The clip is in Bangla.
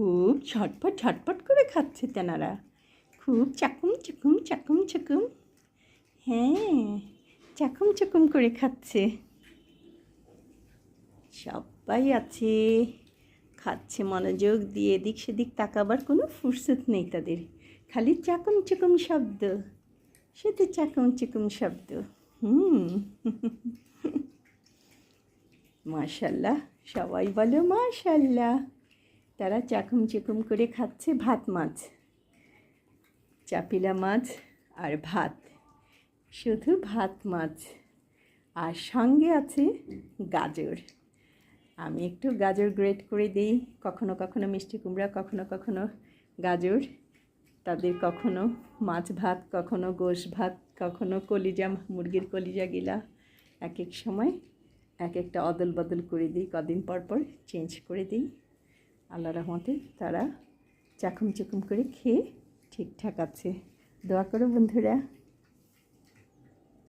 খুব ঝটপট ঝটপট করে খাচ্ছে তেনারা। খুব চাকুম, চুকুম চাকুম, চুকুম। হ্যাঁ চাকুম, চুকুম করে খাচ্ছে। সবাই আছে। খাচ্ছে মনোযোগ দিয়ে, এদিক সেদিক তাকাবার কোনো ফুরসত নেই তাদের। খালি চাকুম, চুকুম শব্দ। শুধু চাকুম, চুকুম শব্দ। হুম। মাশাল্লাহ, সবাই বলো মাশাল্লাহ। তারা চাকুম চুকুম করে খাচ্ছে ভাত, মাছ। চাপিলা মাছ আর ভাত। শুধু ভাত, মাছ। আর সঙ্গে আছে গাজর। আমি একটু গাজর গ্রেট করে দিই। কখনো কখনো মিষ্টি কুমড়া, কখনো কখনো গাজর। তাদের কখনো মাছ ভাত, কখনো গোশ ভাত, কখনো কলিজা, মুরগির কলিজা গিলা এক এক সময় এক একটা অদল বদল করে দিই। কদিন পর পর চেঞ্জ করে দিই। আল্লাহ রহমতে তারা চাকুম চুকুম করে খেয়ে ঠিকঠাক আছে। দোয়া করো বন্ধুরা।